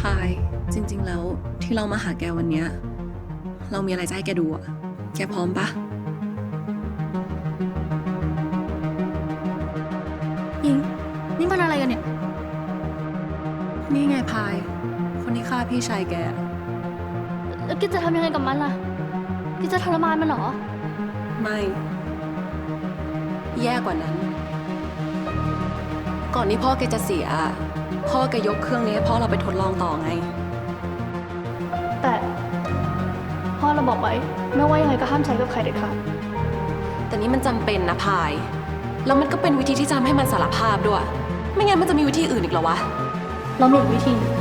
พาย จริง ๆ แล้วที่เรามาหาแกวันเนี้ย เรามีอะไรจะให้แกดูอะแกพร้อมปะยิง นี่มันอะไรกันเนี่ย นี่ไงพาย คนที่ฆ่าพี่ชายแกอะแล้วแกจะทำยังไงกับมันล่ะแกจะทรมานมันเหรอ ไม่ แย่กว่านั้น ก่อนที่พ่อแกจะเสีย พ่อแกยกเครื่องนี้ให้พ่อเราไปทดลองต่อไง แต่พ่อเราบอกไว้ไม่ว่ายังไงก็ห้ามใช้กับใครเด็ดขาดแต่นี่มันจำเป็นนะพาย แล้วมันก็เป็นวิธีที่จะทำให้มันสารภาพด้วย ไม่งั้นมันจะมีวิธีอื่นอีกเหรอวะ เรามีอีกวิธีหนึ่ง